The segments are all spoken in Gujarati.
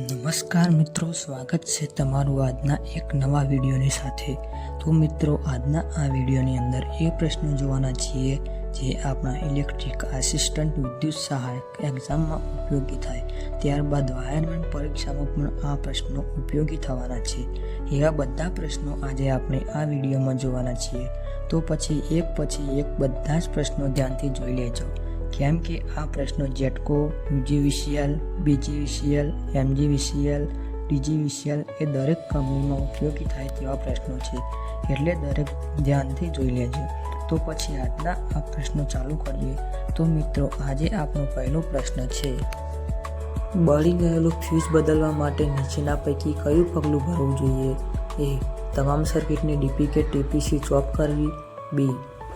નમસ્કાર મિત્રો, સ્વાગત છે તમારું આજના એક નવા વિડીયોની સાથે. તો મિત્રો, આજના આ વિડીયોની અંદર એ પ્રશ્ન જોવાના છીએ જે આપણા ઇલેક્ટ્રિક આસિસ્ટન્ટ વિદ્યુત સહાયક એક્ઝામમાં ઉપયોગી થાય. ત્યારબાદ વાયરમેન પરીક્ષામાં પણ આ પ્રશ્નો ઉપયોગી થવાના છે. એવા બધા પ્રશ્નો આજે આપણે આ વિડીયોમાં જોવાના છીએ. તો પછી એક પછી એક બધા જ પ્રશ્નો ધ્યાનથી જોઈ લેજો. કેમ કે આ પ્રશ્નો GETCO UGVCL BGVCL MGVCL DGVCL એ દરેક કંપનીમાં ઉપયોગી થાય તેવા પ્રશ્નો છે. એટલે દરેક ધ્યાનથી જોઈ લેજો. તો પછી આજના આ પ્રશ્નો ચાલુ કરીએ. તો મિત્રો, આજે આપણો પહેલો પ્રશ્ન છે. બળી ગયેલું ફ્યુઝ બદલવા માટે નીચેના પૈકી કયું પગલું ભરવું જોઈએ? એ, તમામ સર્કિટની ડીપી કે ટીપી સ્વિચ ઓફ કરવી. બી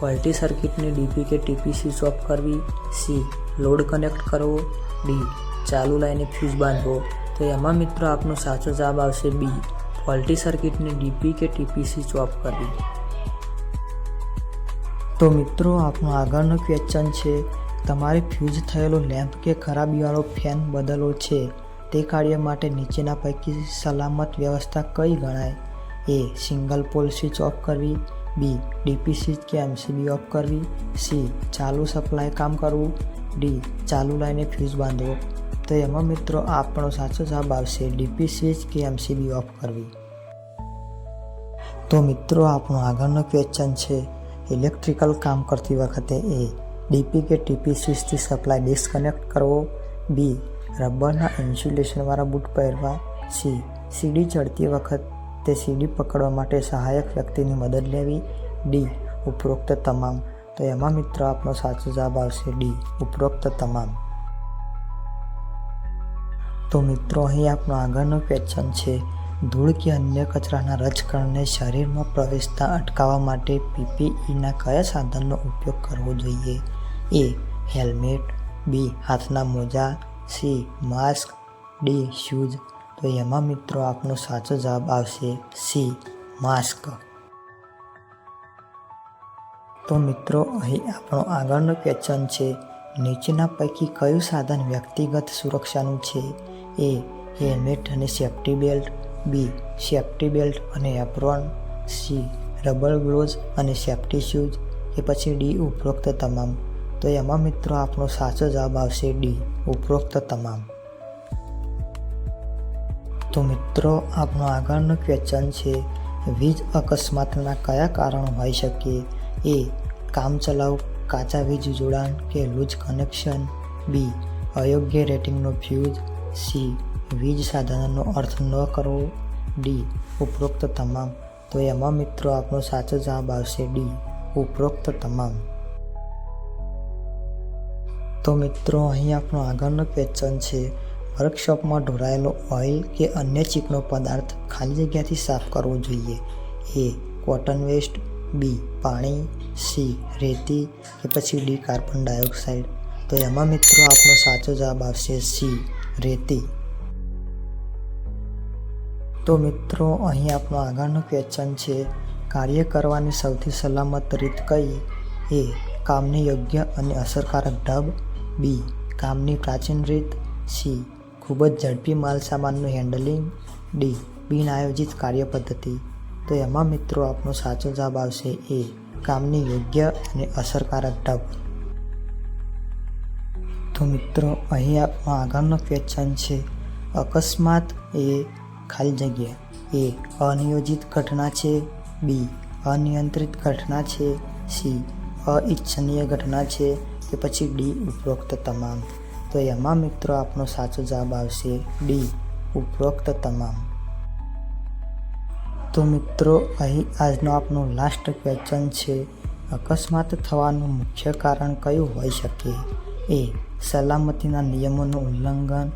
ફોલ્ટી સર્કિટની ડીપી કે ટીપી સ્વિચ ઓફ કરવી? સી. લોડ કનેક્ટ કરવો. ડી. ચાલુ લાઈને ફ્યુઝ બાંધવો. તો એમાં મિત્રો આપનો સાચો જવાબ આવશે બી. ફોલ્ટી સર્કિટની ડીપી કે ટીપી સ્વિચ ઓફ કરવી. તો મિત્રો આપણો આગળનો ક્વેશ્ચન છે, તમારે ફ્યુઝ થયેલો લેમ્પ કે ખરાબીવાળો ફેન બદલવો છે? તે કાર્ય માટે નીચેના પૈકી સલામત વ્યવસ્થા કઈ ગણાય? A. Single pole switch off કરવી. બી ડીપી સ્વિચ કે એમસીબી ઓફ કરવી. સી ચાલુ સપ્લાય કામ કરવું. ડી ચાલુ લાઈને ફ્યુઝ બાંધવો. તો એમાં મિત્રો આપણો સાચો જવાબ આવશે ડીપી સ્વિચ કે એમસીબી ઓફ કરવી. તો મિત્રો આપણો આગળનો ક્વેશ્ચન છે ઇલેક્ટ્રિકલ કામ કરતી વખતે એ ડીપી કે ટીપી સ્વિચથી સપ્લાય ડિસ્કનેક્ટ કરવો. બી રબરના ઇન્સ્યુલેશનવાળા બૂટ પહેરવા. સી સીડી ચડતી વખતે સીડી પકડવા માટે સહાયક વ્યક્તિની મદદ લેવી. ડી. ઉપરોક્ત તમામ. તો એમાં મિત્રો આપણો સાચો જવાબ આવશે ડી. ઉપરોક્ત તમામ. તો મિત્રો, અહીં આપણો આગળનો ક્વેશ્ચન છે. ધૂળ કે અન્ય કચરાના રજકણને શરીરમાં પ્રવેશતા અટકાવવા માટે પીપીઈના કયા સાધનનો ઉપયોગ કરવો જોઈએ? એ. હેલ્મેટ. બી. હાથના મોજા. સી. માસ્ક. ડી. શૂઝ. તો એમાં મિત્રો આપનો સાચો જવાબ આવશે સી, માસ્ક. તો મિત્રો, અહીં આપણો આગળનો ક્વેશ્ચન છે, નીચેના પૈકી કયું સાધન વ્યક્તિગત સુરક્ષાનું છે? એ, હેલ્મેટ અને safety belt B safety belt અને એપ્રોન સી રબર ગ્લોવ્સ અને સેફ્ટી શૂઝ કે પછી ડી, ઉપરોક્ત તમામ. તો એમાં મિત્રો આપણો સાચો જવાબ આવશે ડી, ઉપરોક્ત તમામ. તો મિત્રો આપણું આગળનું ક્વેશ્ચન છે, વીજ અકસ્માતના કયા કારણો હોઈ શકે? એ કામચલાઉ કાચા વીજ જોડાણ કે લૂઝ કનેક્શન? બી, અયોગ્ય રેટિંગનો ફ્યુઝ? સી, વીજ સાધનનો અર્થ ન કરવો? ડી, ઉપરોક્ત તમામ? તો એમાં મિત્રો આપણો સાચો જવાબ આવશે ડી, ઉપરોક્ત તમામ. તો મિત્રો, અહીં આપણો આગળનો ક્વેશ્ચન છે વર્કશોપમાં ઢોરાયેલો ઓઇલ કે અન્ય ચીકણો પદાર્થ ખાલી જગ્યાથી સાફ કરવો જોઈએ. એ કોટન વેસ્ટ, બી પાણી, સી રેતી કે પછી ડી કાર્બન ડાયોક્સાઇડ. તો એમાં મિત્રો આપણો સાચો જવાબ આવશે સી રેતી. તો મિત્રો, અહીં આપણો આગળનો ક્વેશ્ચન છે, કાર્ય કરવાની સૌથી સલામત રીત કઈ? એ કામની યોગ્ય અને અસરકારક ઢબ, બી કામની પ્રાચીન રીત, સી ખૂબ જ ઝડપી માલ સામાનનું હેન્ડલિંગ ડી બિન આયોજિત કાર્ય પદ્ધતિ. તો એમાં મિત્રો આપનો સાચો જવાબ આવશે એ કામની યોગ્ય અને અસરકારક ઢબ. તો મિત્રો, અહીં આપનો આગળનો ક્વેશ્ચન છે, અકસ્માત એ ખાલી જગ્યા. એ અનિયોજિત ઘટના છે, બી અનિયંત્રિત ઘટના છે, સી અઇચ્છનીય ઘટના છે, કે પછી ડી ઉપરોક્ત તમામ. તો એમાં મિત્રો આપનો સાચો જવાબ આવશે ડી ઉપરોક્ત તમામ. તો મિત્રો, અહીં આજનો આપણો લાસ્ટ ક્વેશ્ચન છે. અકસ્માત થવાનું મુખ્ય કારણ કયું હોઈ શકે? એ સલામતીના નિયમોનું ઉલ્લંઘન.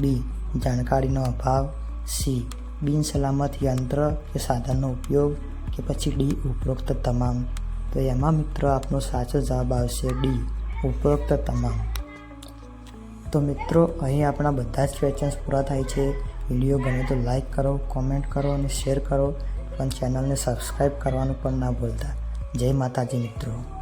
બી જાણકારીનો અભાવ. સી બિનસલામત યંત્ર કે સાધનનો ઉપયોગ. કે પછી ડી ઉપરોક્ત તમામ. તો એમાં મિત્રો આપનો સાચો જવાબ આવશે ડી ઉપરોક્ત તમામ. તો મિત્રો, અહીં આપણા બધા જ ક્વેશ્ચન્સ પૂરા થાય છે. વીડિયો ગમે તો લાઈક કરો કોમેન્ટ કરો અને શેર કરો. પણ ચેનલને સબસ્ક્રાઈબ કરવાનું પણ ના ભૂલતા. જય માતાજી મિત્રો.